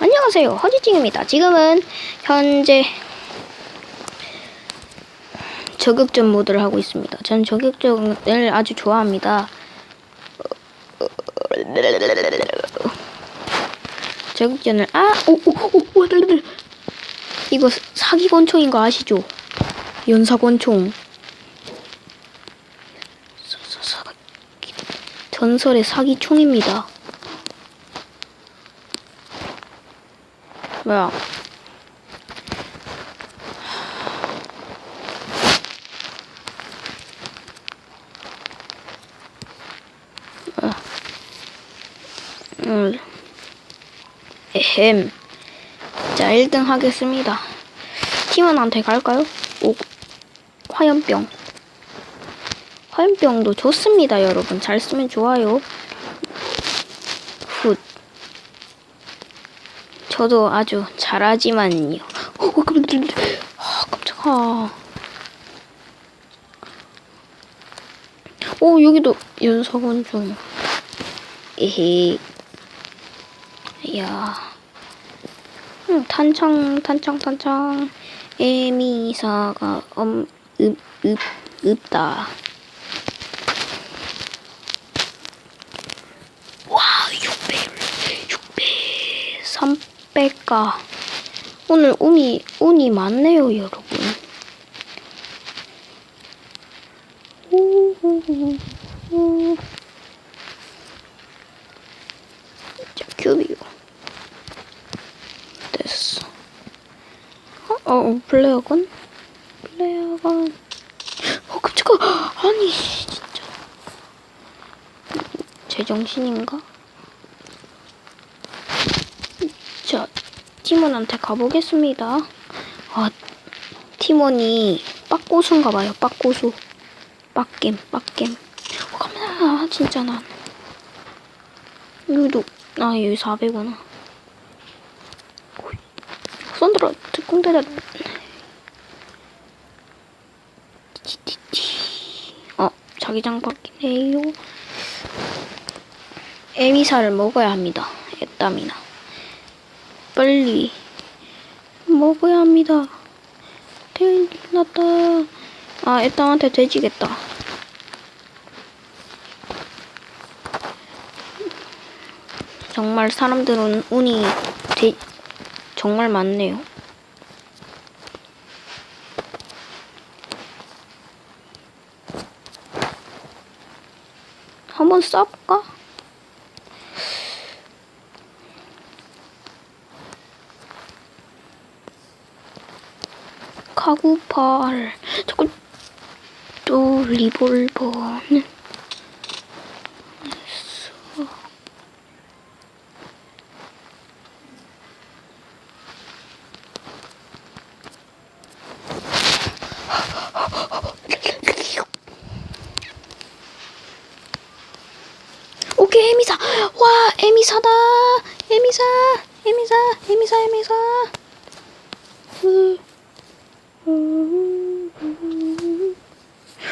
안녕하세요. 허지찡입니다. 지금은 현재 저격전 모드를 하고 있습니다. 전 저격전을 아주 좋아합니다. 저격전을 아 오오오 이거 사기 권총인 거 아시죠? 연사 권총. 사- 사- 사- 전설의 사기총입니다. 뭐야? 음. 에헴. 자, 1등 하겠습니다. 팀원한테 갈까요? 오, 화염병. 화염병도 좋습니다, 여러분. 잘 쓰면 좋아요. 저도 아주 잘하지만요. 오, 깜짝이야. 아, 깜짝아. 오, 여기도 연석원 좀. 에헤. 이야. 음, 탄창, 탄창, 탄창. 에미사가 엄, 읍, 읍, 읍다. 와, 600, 600, 300가. 오늘 운이, 운이 많네요, 여러분. 자, 큐비요. 됐어. 어, 어, 플레어건? 플레어건. 어, 깜짝아. 아니, 진짜. 제정신인가? 자, 팀원한테 가보겠습니다. 아, 팀원이 빡고수인가 봐요, 빡고수. 빡겜, 빡겜. 어, 카메라, 진짜 난. 여기도, 아, 여기 400원아. 손들어, 특공대다. 어, 자기장 바뀌네요. 에미사를 먹어야 합니다. 에땀이나. 빨리 먹어야 합니다. 큰일 났다. 아, 에땀한테 돼지겠다. 정말 사람들은 운이 돼, 정말 많네요. 한번 쏴볼까? 카구팔. 자꾸 또 리볼버는 오케이 에미사. 와 에미사다. 에미사 에미사 에미사 에미사. 으. 음.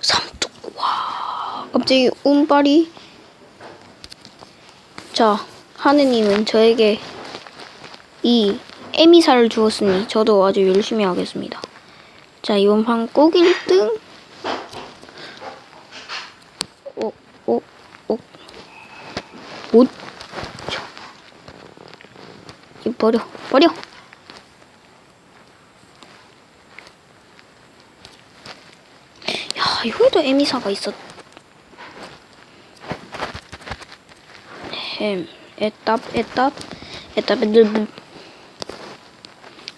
삼뚝 와 갑자기 운빨이 자 하느님은 저에게 이 에미사를 주었으니 저도 아주 열심히 하겠습니다 자 이번 판 꼭 1등 오, 오, 오. 못 쳐. 이 버려 버려 야 여기도 에미사가 있었 햄 에따 에따 에따 베들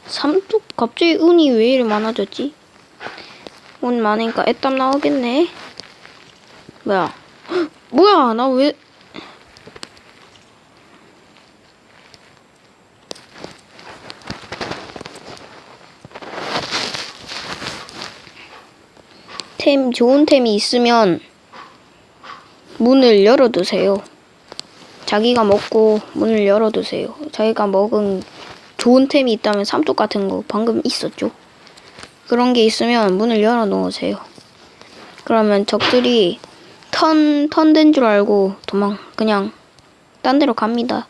삼뚝 갑자기 운이 왜 이리 많아졌지? 운 많으니까 애땀 나오겠네. 뭐야? 헉, 뭐야? 나 왜? 템 좋은 템이 있으면 문을 열어두세요. 자기가 먹고 문을 열어두세요. 자기가 먹은 좋은 템이 있다면 삼뚝 같은 거 방금 있었죠. 그런 게 있으면 문을 열어 놓으세요. 그러면 적들이 턴, 턴 된 줄 알고 도망, 그냥 딴 데로 갑니다.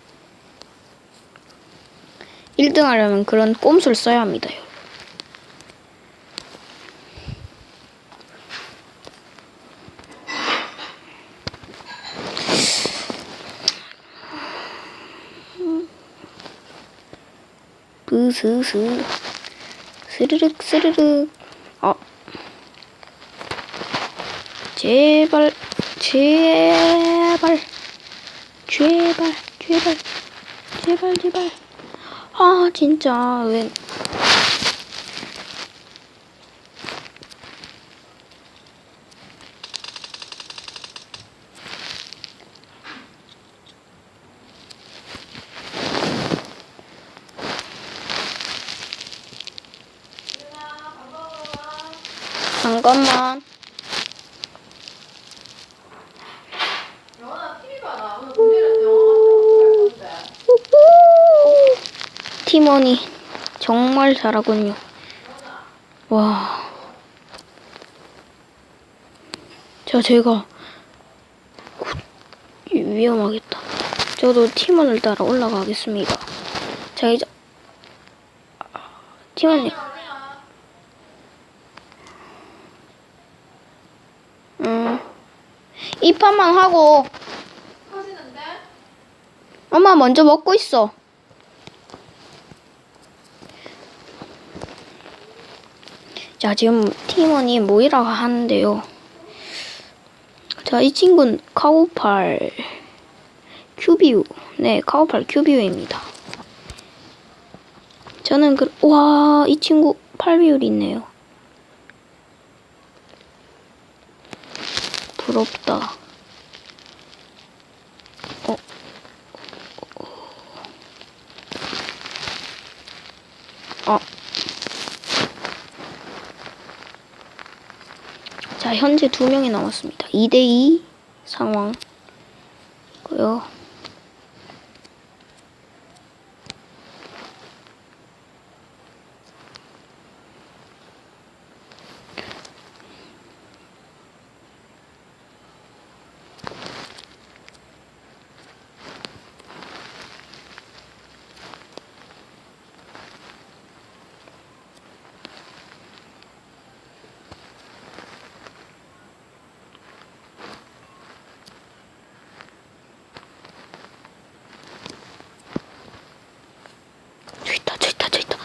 1등 하려면 그런 꼼수를 써야 합니다. 여러분. 으스스. 스르륵 스르륵. 아 제발 제발. 제발 제발. 제발 제발. 아 진짜. 왜 잠깐만! 팀원이 정말 잘하군요. 와. 자, 제가 후, 위험하겠다. 저도 팀원을 따라 올라가겠습니다. 자, 이제 팀원님. 음. 이 판만 하고? 엄마 먼저 먹고 있어. 자, 지금 팀원이 모이라고 하는데요. 자, 이 친구는 카우팔 큐비우. 네, 카우팔 큐비우입니다. 저는 그, 와, 이 친구 8비율이 있네요. 부럽다. 어, 어. 자, 현재 두 명이 남았습니다. 2대2 상황. 고요. 저 있다, 저 있다, 저 있다.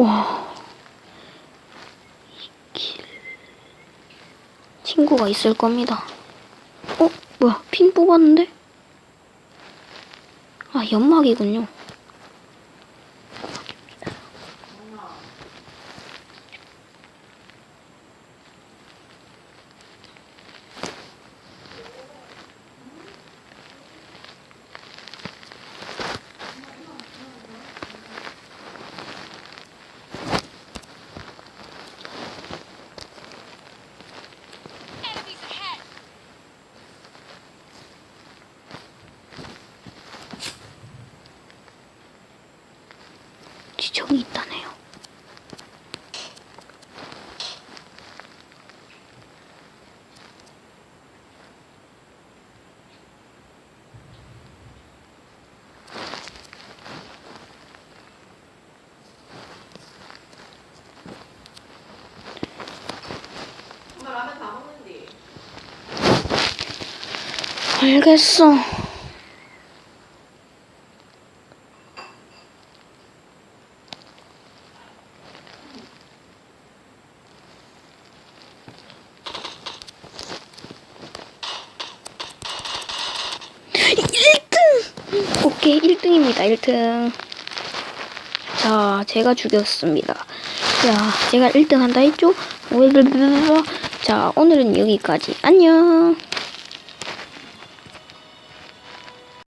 와. 길. 친구가 있을 겁니다. 어? 뭐야? 핀 뽑았는데? 아, 연막이군요. 지정이 있다네요. 알겠어. 일등 오케이, 1등입니다, 1등. 자, 제가 죽였습니다. 야, 제가 1등 한다 했죠? 자, 오늘은 여기까지. 안녕.